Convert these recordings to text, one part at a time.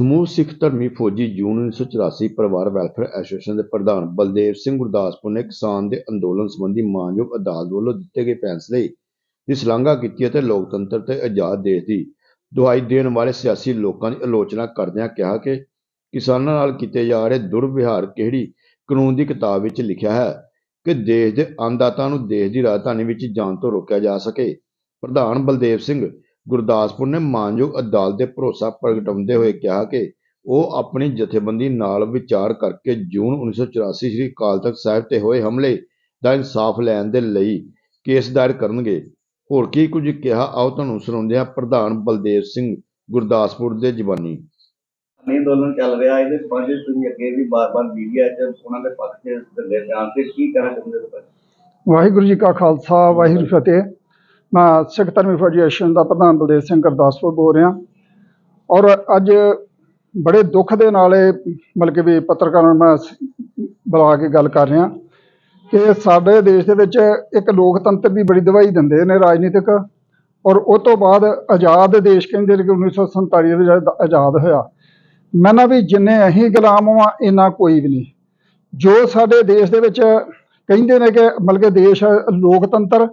ਸਮੂਹ ਸਿੱਖ ਧਰਮੀ ਫੌਜੀ ਜੂਨ 1984 ਪਰਿਵਾਰ ਵੈਲਫੇਅਰ ਐਸੋਸੀਏਸ਼ਨ ਦੇ ਪ੍ਰਧਾਨ ਬਲਦੇਵ ਸਿੰਘ ਗੁਰਦਾਸਪੁਰ ਨੇ ਕਿਸਾਨ ਦੇ ਅੰਦੋਲਨ ਸੰਬੰਧੀ ਮਾਣਯੋਗ ਅਦਾਲਤ ਵੱਲੋਂ ਦਿੱਤੇ ਗਏ ਫੈਸਲੇ ਦੀ ਸ਼ਲਾਘਾ ਕੀਤੀ ਅਤੇ ਲੋਕਤੰਤਰ ਤੇ ਆਜ਼ਾਦ ਦੇਸ਼ ਦੀ ਦੁਹਾਈ ਦੇਣ ਵਾਲੇ ਸਿਆਸੀ ਲੋਕਾਂ ਦੀ ਆਲੋਚਨਾ ਕਰਦਿਆਂ ਕਿਹਾ ਕਿ ਕਿਸਾਨਾਂ ਨਾਲ ਕੀਤੇ ਜਾ ਰਹੇ ਦੁਰਵਿਹਾਰ ਕਿਹੜੀ ਕਾਨੂੰਨ ਦੀ ਕਿਤਾਬ ਵਿੱਚ ਲਿਖਿਆ ਹੈ ਕਿ ਦੇਸ਼ ਦੇ ਅੰਨਦਾਤਾ ਨੂੰ ਦੇਸ਼ ਦੀ ਰਾਜਧਾਨੀ ਵਿੱਚ ਜਾਣ ਤੋਂ ਰੋਕਿਆ ਜਾ ਸਕੇ। ਪ੍ਰਧਾਨ ਬਲਦੇਵ ਸਿੰਘ ਗੁਰਦਾਸਪੁਰ ਨੇ ਮਾਨਯੋਗ ਅਦਾਲਤ ਦੇ ਭਰੋਸਾ ਪ੍ਰਗਟਾਉਂਦੇ ਹੋਏ ਕਿਹਾ ਕਿ ਉਹ ਆਪਣੀ ਜਥੇਬੰਦੀ ਨਾਲ ਵਿਚਾਰ ਕਰਕੇ ਜੂਨ 1984 ਸ੍ਰੀ ਅਕਾਲ ਤਖਤ ਸਾਹਿਬ ਤੇ ਹੋਏ ਹਮਲੇ ਦਾ ਇਨਸਾਫ ਲੈਣ ਦੇ ਲਈ ਕੇਸ ਦਾਇਰ ਕਰਨਗੇ। ਹੋਰ ਕੀ ਕੁਝ ਕਿਹਾ? ਆਓ ਤੁਹਾਨੂੰ ਸੁਣਾਉਂਦੇ ਹਾਂ ਪ੍ਰਧਾਨ ਬਲਦੇਵ ਸਿੰਘ ਗੁਰਦਾਸਪੁਰ ਦੇ ਜ਼ਬਾਨੀ ਨਹੀਂ ਅੰਦੋਲਨ ਚੱਲ ਰਿਹਾ ਇਹਦੇ ਵਿੱਚ ਤੁਸੀਂ ਅੱਗੇ ਵੀ ਬਾਰ-ਬਾਰ ਮੀਡੀਆ 'ਚ ਉਹਨਾਂ ਦੇ ਪੱਖ 'ਚ ਦਿੰਦੇ ਤੇ ਕੀ ਕਹਿਣਾ ਚਾਹੁੰਦੇ ਹੋ ਵਾਹਿਗੁਰੂ ਜੀ ਕਾ ਖਾਲਸਾ ਵਾਹਿਗੁਰੂ ਫਤਿਹ। ਮੈਂ ਸਿੱਖ ਧਰਮੀ ਫੈਡਰੇਸ਼ਨ ਦਾ ਪ੍ਰਧਾਨ ਬਲਦੇਵ ਸਿੰਘ ਗੁਰਦਾਸਪੁਰ ਬੋਲ ਰਿਹਾ। ਔਰ ਅੱਜ ਬੜੇ ਦੁੱਖ ਦੇ ਨਾਲ ਇਹ ਮਤਲਬ ਕਿ ਵੀ ਪੱਤਰਕਾਰਾਂ ਨੂੰ ਮੈਂ ਬੁਲਾ ਕੇ ਗੱਲ ਕਰ ਰਿਹਾ ਕਿ ਸਾਡੇ ਦੇਸ਼ ਦੇ ਵਿੱਚ ਇੱਕ ਲੋਕਤੰਤਰ ਦੀ ਬੜੀ ਦਵਾਈ ਦਿੰਦੇ ਨੇ ਰਾਜਨੀਤਿਕ। ਔਰ ਉਹ ਤੋਂ ਬਾਅਦ ਆਜ਼ਾਦ ਦੇਸ਼ ਕਹਿੰਦੇ ਨੇ ਕਿ 1947 ਦੇ ਵਿੱਚ ਆਜ਼ਾਦ ਹੋਇਆ। ਮੈਂ ਨਾ ਵੀ ਜਿੰਨੇ ਅਸੀਂ ਗੁਲਾਮ ਹਾਂ, ਇੰਨਾ ਕੋਈ ਵੀ ਨਹੀਂ। ਜੋ ਸਾਡੇ ਦੇਸ਼ ਦੇ ਵਿੱਚ ਕਹਿੰਦੇ ਨੇ ਕਿ ਮਤਲਬ ਕਿ ਦੇਸ਼ ਲੋਕਤੰਤਰ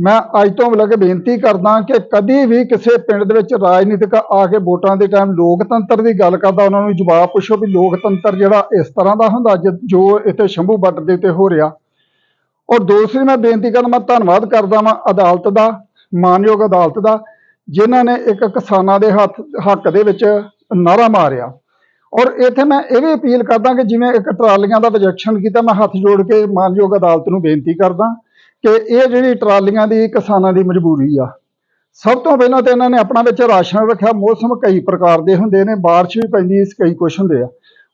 ਮੈਂ ਅੱਜ ਤੋਂ ਮਤਲਬ ਕਿ ਬੇਨਤੀ ਕਰਦਾ ਕਿ ਕਦੀ ਵੀ ਕਿਸੇ ਪਿੰਡ ਦੇ ਵਿੱਚ ਰਾਜਨੀਤਿਕ ਆ ਕੇ ਵੋਟਾਂ ਦੇ ਟਾਈਮ ਲੋਕਤੰਤਰ ਦੀ ਗੱਲ ਕਰਦਾ, ਉਹਨਾਂ ਨੂੰ ਜਵਾਬ ਪੁੱਛੋ ਵੀ ਲੋਕਤੰਤਰ ਜਿਹੜਾ ਇਸ ਤਰ੍ਹਾਂ ਦਾ ਹੁੰਦਾ ਜ- ਜੋ ਇੱਥੇ ਸ਼ੰਭੂ ਬਾਰਡਰ ਦੇ ਉੱਤੇ ਹੋ ਰਿਹਾ। ਔਰ ਦੂਸਰੀ ਮੈਂ ਬੇਨਤੀ ਕਰਦਾ ਮੈਂ ਧੰਨਵਾਦ ਕਰਦਾ ਵਾਂ ਅਦਾਲਤ ਦਾ, ਮਾਨਯੋਗ ਅਦਾਲਤ ਦਾ, ਜਿਨ੍ਹਾਂ ਨੇ ਇੱਕ ਕਿਸਾਨਾਂ ਦੇ ਹੱਥ, ਹੱਕ ਦੇ ਵਿੱਚ ਨਾਰਾ ਮਾਰਿਆ। ਔਰ ਇੱਥੇ ਮੈਂ ਇਹ ਵੀ ਅਪੀਲ ਕਰਦਾ ਕਿ ਜਿਵੇਂ ਇੱਕ ਟਰਾਲੀਆਂ ਦਾ ਵਿਜੈਕਸ਼ਨ ਕੀਤਾ, ਮੈਂ ਹੱਥ ਜੋੜ ਕੇ ਮਾਨਯੋਗ ਅਦਾਲਤ ਨੂੰ ਬੇਨਤੀ ਕਰਦਾ। ਕਿ ਇਹ ਜਿਹੜੀ ਟਰਾਲੀਆਂ ਦੀ ਕਿਸਾਨਾਂ ਦੀ ਮਜਬੂਰੀ ਆ। ਸਭ ਤੋਂ ਪਹਿਲਾਂ ਤਾਂ ਇਹਨਾਂ ਨੇ ਆਪਣਾ ਵਿੱਚ ਰਾਸ਼ਨ ਰੱਖਿਆ। ਮੌਸਮ ਕਈ ਪ੍ਰਕਾਰ ਦੇ ਹੁੰਦੇ ਨੇ, ਬਾਰਿਸ਼ ਵੀ ਪੈਂਦੀ ਕਈ ਕੁਛ ਹੁੰਦੇ ਆ।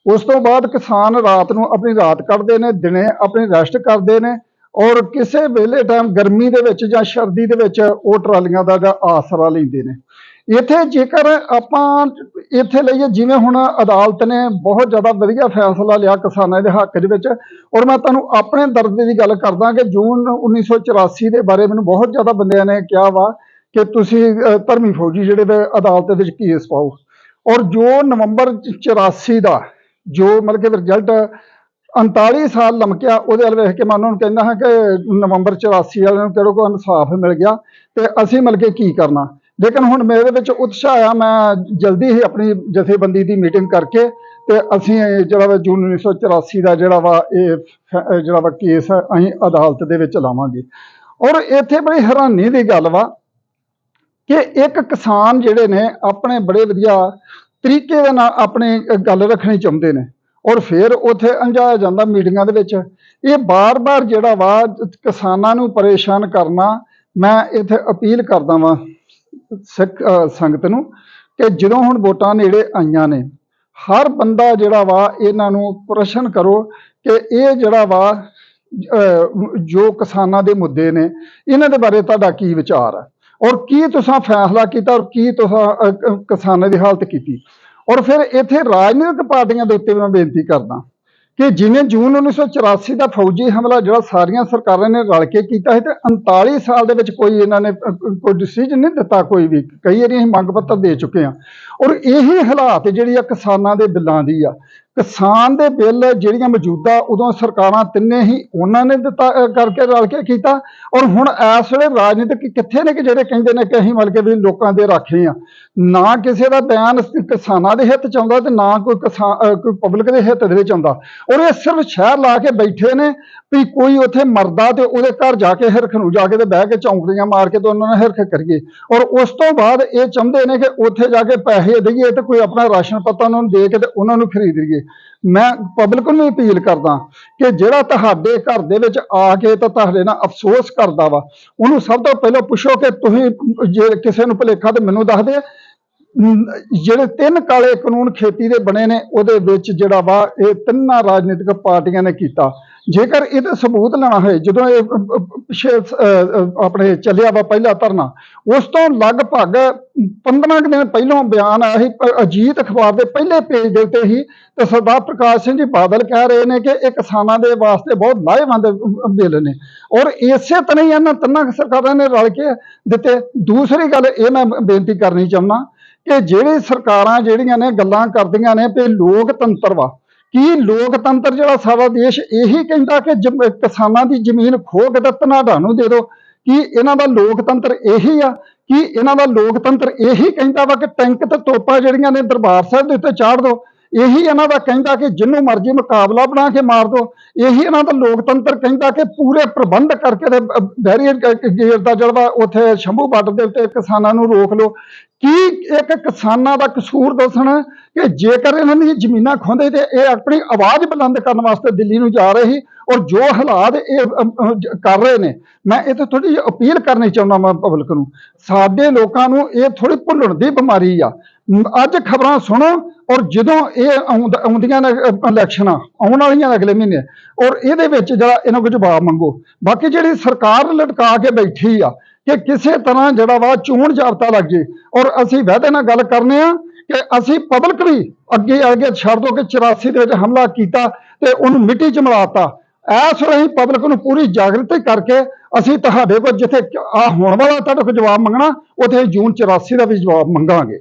ਉਸ ਤੋਂ ਬਾਅਦ ਕਿਸਾਨ ਰਾਤ ਨੂੰ ਆਪਣੀ ਰਾਤ ਕੱਢਦੇ ਨੇ, ਦਿਨੇ ਆਪਣੀ ਰੈਸਟ ਕਰਦੇ ਨੇ ਔਰ ਕਿਸੇ ਵੇਲੇ ਟਾਈਮ ਗਰਮੀ ਦੇ ਵਿੱਚ ਜਾਂ ਸਰਦੀ ਦੇ ਵਿੱਚ ਉਹ ਟਰਾਲੀਆਂ ਦਾ ਆਸਰਾ ਲੈਂਦੇ ਨੇ। ਇੱਥੇ ਜੇਕਰ ਆਪਾਂ ਇੱਥੇ ਲਈਏ ਜਿਵੇਂ ਹੁਣ ਅਦਾਲਤ ਨੇ ਬਹੁਤ ਜ਼ਿਆਦਾ ਵਧੀਆ ਫੈਸਲਾ ਲਿਆ ਕਿਸਾਨਾਂ ਦੇ ਹੱਕ ਦੇ ਵਿੱਚ ਔਰ ਮੈਂ ਤੁਹਾਨੂੰ ਆਪਣੇ ਦਰਦ ਦੀ ਗੱਲ ਕਰਦਾ ਕਿ ਜੂਨ 1984 ਦੇ ਬਾਰੇ ਮੈਨੂੰ ਬਹੁਤ ਜ਼ਿਆਦਾ ਬੰਦਿਆਂ ਨੇ ਕਿਹਾ ਵਾ ਕਿ ਤੁਸੀਂ ਅਹ, ਧਰਮੀ ਫੌਜੀ ਜਿਹੜੇ ਵੇ ਅਦਾਲਤ ਦੇ ਵਿੱਚ ਕੇਸ ਪਾਓ। ਔਰ ਜੋ ਨਵੰਬਰ 84 ਦਾ ਜੋ ਮਤਲਬ ਕਿ ਰਿਜ਼ਲਟ 39 ਸਾਲ ਲਮਕਿਆ ਉਹਦੇ ਵੱਲ ਵੇਖ ਕੇ ਮੈਂ ਉਹਨਾਂ ਨੂੰ ਕਹਿੰਦਾ ਹਾਂ ਕਿ ਨਵੰਬਰ 84 ਵਾਲਿਆਂ ਨੂੰ ਤੇਰੇ ਕੋਲ ਇਨਸਾਫ ਮਿਲ ਗਿਆ ਤੇ ਅਸੀਂ ਮਤਲਬ ਕਿ ਕੀ ਕਰਨਾ। ਲੇਕਿਨ ਹੁਣ ਮੇਰੇ ਵਿੱਚ ਉਤਸ਼ਾਹ ਆ, ਮੈਂ ਜਲਦੀ ਹੀ ਆਪਣੀ ਜਥੇਬੰਦੀ ਦੀ ਮੀਟਿੰਗ ਕਰਕੇ ਤੇ ਅਸੀਂ ਇਹ ਜਿਹੜਾ ਵਾ ਜੂਨ 1984 ਦਾ ਜਿਹੜਾ ਵਾ ਇਹ ਫ- ਜਿਹੜਾ ਵਾ ਕੇਸ ਹੈ ਅਸੀਂ ਅਦਾਲਤ ਦੇ ਵਿੱਚ ਲਾਵਾਂਗੇ। ਔਰ ਇੱਥੇ ਬੜੀ ਹੈਰਾਨੀ ਦੀ ਗੱਲ ਵਾ ਕਿ ਇੱਕ ਕਿਸਾਨ ਜਿਹੜੇ ਨੇ ਆਪਣੇ ਬੜੇ ਵਧੀਆ ਤਰੀਕੇ ਦੇ ਨਾਲ ਆਪਣੇ ਗੱਲ ਰੱਖਣੀ ਚਾਹੁੰਦੇ ਨੇ ਔਰ ਫਿਰ ਉੱਥੇ ਅੰਜਾਇਆ ਜਾਂਦਾ ਮੀਟਿੰਗਾਂ ਦੇ ਵਿੱਚ। ਇਹ ਬਾਰ-ਬਾਰ ਜਿਹੜਾ ਵਾ ਕਿਸਾਨਾਂ ਨੂੰ ਪਰੇਸ਼ਾਨ ਕਰਨਾ, ਮੈਂ ਇੱਥੇ ਅਪੀਲ ਕਰਦਾ ਵਾਂ। ਸਿੱਖ ਸੰਗਤ ਨੂੰ ਕਿ ਜਦੋਂ ਹੁਣ ਵੋਟਾਂ ਨੇੜੇ ਆਈਆਂ ਨੇ, ਹਰ ਬੰਦਾ ਜਿਹੜਾ ਵਾ ਇਹਨਾਂ ਨੂੰ ਪ੍ਰਸ਼ਨ ਕਰੋ ਕਿ ਇਹ ਜਿਹੜਾ ਵਾ ਜੋ ਕਿਸਾਨਾਂ ਦੇ ਮੁੱਦੇ ਨੇ, ਇਹਨਾਂ ਦੇ ਬਾਰੇ ਤੁਹਾਡਾ ਕੀ ਵਿਚਾਰ ਹੈ ਔਰ ਕੀ ਤੁਸੀਂ ਫੈਸਲਾ ਕੀਤਾ ਔਰ ਕੀ ਤੁਸੀਂ ਕਿਸਾਨਾਂ ਦੀ ਹਾਲਤ ਕੀਤੀ? ਔਰ ਫਿਰ ਇੱਥੇ ਰਾਜਨੀਤਿਕ ਪਾਰਟੀਆਂ ਦੇ ਉੱਤੇ ਵੀ ਮੈਂ ਬੇਨਤੀ ਕਰਦਾ ਕਿ ਜਿਵੇਂ ਜੂਨ 1984 ਦਾ ਫੌਜੀ ਹਮਲਾ ਜਿਹੜਾ ਸਾਰੀਆਂ ਸਰਕਾਰਾਂ ਨੇ ਰਲ ਕੇ ਕੀਤਾ ਸੀ ਤੇ 39 ਸਾਲ ਦੇ ਵਿੱਚ ਕੋਈ ਇਹਨਾਂ ਨੇ ਕੋਈ ਡਿਸੀਜਨ ਨਹੀਂ ਦਿੱਤਾ ਕੋਈ ਵੀ। ਕਈ ਵਾਰੀ ਅਸੀਂ ਮੰਗ ਪੱਤਰ ਦੇ ਚੁੱਕੇ ਹਾਂ। ਔਰ ਇਹੀ ਹਾਲਾਤ ਜਿਹੜੀ ਆ ਕਿਸਾਨਾਂ ਦੇ ਬਿੱਲਾਂ ਦੀ ਆ। ਕਿਸਾਨ ਦੇ ਬਿੱਲ ਜਿਹੜੀਆਂ ਮੌਜੂਦਾ ਉਦੋਂ ਸਰਕਾਰਾਂ ਤਿੰਨੇ ਹੀ ਉਹਨਾਂ ਨੇ ਦਿੱਤਾ ਕਰਕੇ ਰਲ ਕੇ ਕੀਤਾ। ਔਰ ਹੁਣ ਇਸ ਵੇਲੇ ਰਾਜਨੀਤਿਕ ਕਿੱਥੇ ਨੇ ਕਿ ਜਿਹੜੇ ਕਹਿੰਦੇ ਨੇ ਕਿ ਅਸੀਂ ਮਤਲਬ ਕਿ ਵੀ ਲੋਕਾਂ ਦੇ ਰਾਖੇ ਆ। ਨਾ ਕਿਸੇ ਦਾ ਬਿਆਨ ਕਿਸਾਨਾਂ ਦੇ ਹਿੱਤ ਚ ਆਉਂਦਾ ਤੇ ਨਾ ਕੋਈ ਕਿਸਾਨ ਕੋਈ ਪਬਲਿਕ ਦੇ ਹਿੱਤ ਦੇ ਵਿੱਚ ਆਉਂਦਾ। ਔਰ ਇਹ ਸਿਰਫ ਸ਼ਹਿਰ ਲਾ ਕੇ ਬੈਠੇ ਨੇ ਵੀ ਕੋਈ ਉੱਥੇ ਮਰਦਾ ਤੇ ਉਹਦੇ ਘਰ ਜਾ ਕੇ ਹਿਰਖ ਨੂੰ ਜਾ ਕੇ ਤੇ ਬਹਿ ਕੇ ਚੌਂਕੜੀਆਂ ਮਾਰ ਕੇ ਤੇ ਉਹਨਾਂ ਨਾਲ ਹਿਰਖ ਕਰੀਏ। ਔਰ ਉਸ ਤੋਂ ਬਾਅਦ ਇਹ ਚਾਹੁੰਦੇ ਨੇ ਕਿ ਉੱਥੇ ਜਾ ਕੇ ਪੈਸੇ ਦੇਈਏ ਤੇ ਕੋਈ ਆਪਣਾ ਰਾਸ਼ਨ ਪੱਤਾ ਉਹਨਾਂ ਨੂੰ ਦੇ ਕੇ ਤੇ ਉਹਨਾਂ ਨੂੰ ਖਰੀਦ ਲਈਏ। ਮੈਂ ਪਬਲਿਕ ਨੂੰ ਅਪੀਲ ਕਰਦਾ ਕਿ ਜਿਹੜਾ ਤੁਹਾਡੇ ਘਰ ਦੇ ਵਿੱਚ ਆ ਕੇ ਤਾਂ ਤੁਹਾਡੇ ਨਾਲ ਅਫਸੋਸ ਕਰਦਾ ਵਾ। ਉਹਨੂੰ ਸਭ ਤੋਂ ਪਹਿਲਾਂ ਪੁੱਛੋ ਕਿ ਤੁਸੀਂ ਜੇ ਕਿਸੇ ਨੂੰ ਭੁਲੇਖਾ ਤੇ ਮੈਨੂੰ ਦੱਸ ਦੇ ਜਿਹੜੇ ਤਿੰਨ ਕਾਲੇ ਕਾਨੂੰਨ ਖੇਤੀ ਦੇ ਬਣੇ ਨੇ ਉਹਦੇ ਵਿੱਚ ਜਿਹੜਾ ਵਾ ਇਹ ਤਿੰਨਾਂ ਰਾਜਨੀਤਿਕ ਪਾਰਟੀਆਂ ਨੇ ਕੀਤਾ। ਜੇਕਰ ਇਹਦੇ ਸਬੂਤ ਲੈਣਾ ਹੋਏ ਜਦੋਂ ਇਹ ਅ, ਪਿਛੇ ਆਪਣੇ ਚੱਲਿਆ ਵਾ ਪਹਿਲਾ ਧਰਨਾ ਉਸ ਤੋਂ ਲਗਭਗ 15 ਕੁ ਦਿਨ ਪਹਿਲਾਂ ਬਿਆਨ ਆਇਆ ਸੀ ਅਜੀਤ ਅਖਬਾਰ ਦੇ ਪਹਿਲੇ ਪੇਜ ਦੇ ਉੱਤੇ ਹੀ ਤੇ ਸਰਦਾਰ ਪ੍ਰਕਾਸ਼ ਸਿੰਘ ਜੀ ਬਾਦਲ ਕਹਿ ਰਹੇ ਨੇ ਕਿ ਇਹ ਕਿਸਾਨਾਂ ਦੇ ਵਾਸਤੇ ਬਹੁਤ ਲਾਹੇਵੰਦ ਬਿੱਲ ਨੇ। ਔਰ ਇਸੇ ਤਰ੍ਹਾਂ ਹੀ ਇਹਨਾਂ ਤਿੰਨਾਂ ਸਰਕਾਰਾਂ ਨੇ ਰਲ ਕੇ ਦਿੱਤੇ। ਦੂਸਰੀ ਗੱਲ ਇਹ ਮੈਂ ਬੇਨਤੀ ਕਰਨੀ ਚਾਹੁੰਦਾ ਕਿ ਜਿਹੜੀ ਸਰਕਾਰਾਂ ਜਿਹੜੀਆਂ ਨੇ ਗੱਲਾਂ ਕਰਦੀਆਂ ਨੇ ਵੀ ਲੋਕਤੰਤਰ ਵਾ ਕੀ ਲੋਕਤੰਤਰ ਜਿਹੜਾ ਸਾਡਾ ਦੇਸ਼ ਇਹੀ ਕਹਿੰਦਾ ਕਿ ਜ਼ਮ- ਕਿਸਾਨਾਂ ਦੀ ਜ਼ਮੀਨ ਖੋਹ ਕੇ ਤੇ ਧਨਾਢਾਂ ਨੂੰ ਦੇ ਦਿਓ ਕੀ ਇਹਨਾਂ ਦਾ ਲੋਕਤੰਤਰ ਇਹੀ ਆ ਕੀ ਇਹਨਾਂ ਦਾ ਲੋਕਤੰਤਰ ਇਹੀ ਕਹਿੰਦਾ ਵਾ ਕਿ ਟੈਂਕ ਤੇ ਤੋਪਾਂ ਜਿਹੜੀਆਂ ਨੇ ਦਰਬਾਰ ਸਾਹਿਬ ਦੇ ਉੱਤੇ ਚਾੜ ਦਿਓ ਇਹੀ ਇਹਨਾਂ ਦਾ ਕਹਿੰਦਾ ਕਿ ਜਿੰਨੂੰ ਮਰਜ਼ੀ ਮੁਕਾਬਲਾ ਬਣਾ ਕੇ ਮਾਰ ਦੋ ਇਹੀ ਇਹਨਾਂ ਦਾ ਲੋਕਤੰਤਰ ਕਹਿੰਦਾ ਕਿ ਪੂਰੇ ਪ੍ਰਬੰਧ ਕਰਕੇ ਤੇ ਬੈਰੀਅਰ ਗੇਟ ਦਾ ਜਿਹੜਾ ਵਾ ਉੱਥੇ ਸ਼ੰਭੂ ਬਾਰਡਰ ਦੇ ਉੱਤੇ ਕਿਸਾਨਾਂ ਨੂੰ ਰੋਕ ਲਓ ਕੀ ਇੱਕ ਕਿਸਾਨਾਂ ਦਾ ਕਸੂਰ ਦੱਸਣ ਕਿ ਜੇਕਰ ਇਹਨਾਂ ਦੀਆਂ ਜ਼ਮੀਨਾਂ ਖੋਹਦੇ ਤੇ ਇਹ ਆਪਣੀ ਆਵਾਜ਼ ਬੁਲੰਦ ਕਰਨ ਵਾਸਤੇ ਦਿੱਲੀ ਨੂੰ ਜਾ ਰਹੇ ਸੀ ਔਰ ਜੋ ਹਾਲਾਤ ਇਹ ਕਰ ਰਹੇ ਨੇ, ਮੈਂ ਇਹ ਥੋੜੀ ਜਿਹੀ ਅਪੀਲ ਕਰਨੀ ਚਾਹੁੰਦਾ ਮੈਂ ਪਬਲਿਕ ਨੂੰ। ਸਾਡੇ ਲੋਕਾਂ ਨੂੰ ਇਹ ਥੋੜੀ ਭੁੱਲਣ ਦੀ ਬਿਮਾਰੀ ਆ। ਅੱਜ ਖਬਰਾਂ ਸੁਣੋ ਔਰ ਜਦੋਂ ਇਹ ਆਉਂਦ- ਆਉਂਦੀਆਂ ਨੇ ਇਲੈਕਸ਼ਨਾਂ, ਆਉਣ ਵਾਲੀਆਂ ਅਗਲੇ ਮਹੀਨੇ, ਔਰ ਇਹਦੇ ਵਿੱਚ ਜਿਹੜਾ ਇਹਨਾਂ ਕੋਲ ਜਵਾਬ ਮੰਗੋ। ਬਾਕੀ ਜਿਹੜੀ ਸਰਕਾਰ ਲਟਕਾ ਕੇ ਬੈਠੀ ਆ ਕਿ ਕਿਸੇ ਤਰ੍ਹਾਂ ਜਿਹੜਾ ਵਾ ਚੋਣ ਜਾਬਤਾ ਲੱਗ ਜੇ। ਔਰ ਅਸੀਂ ਵਹਿਦੇ ਨਾਲ ਗੱਲ ਕਰਨੇ ਆ ਕਿ ਅਸੀਂ ਪਬਲਿਕ ਵੀ ਅੱਗੇ ਅੱਗੇ ਛੱਡ ਦੋ ਕਿ 84 ਦੇ ਵਿੱਚ ਹਮਲਾ ਕੀਤਾ ਤੇ ਉਹਨੂੰ ਮਿੱਟੀ 'ਚ ਮਿਲਾਤਾ। ਐਸ ਰਹੀ ਪਬਲਿਕ ਨੂੰ ਪੂਰੀ ਜਾਗਰਤੀ ਕਰਕੇ ਅਸੀਂ ਤੁਹਾਡੇ ਕੋਲ ਜਿੱਥੇ ਆ ਹੋਣ ਵਾਲਾ ਤੁਹਾਡੇ ਕੋਲ ਜਵਾਬ ਮੰਗਣਾ, ਉੱਥੇ ਜੂਨ 84 ਦਾ ਵੀ ਜਵਾਬ ਮੰਗਾਂਗੇ।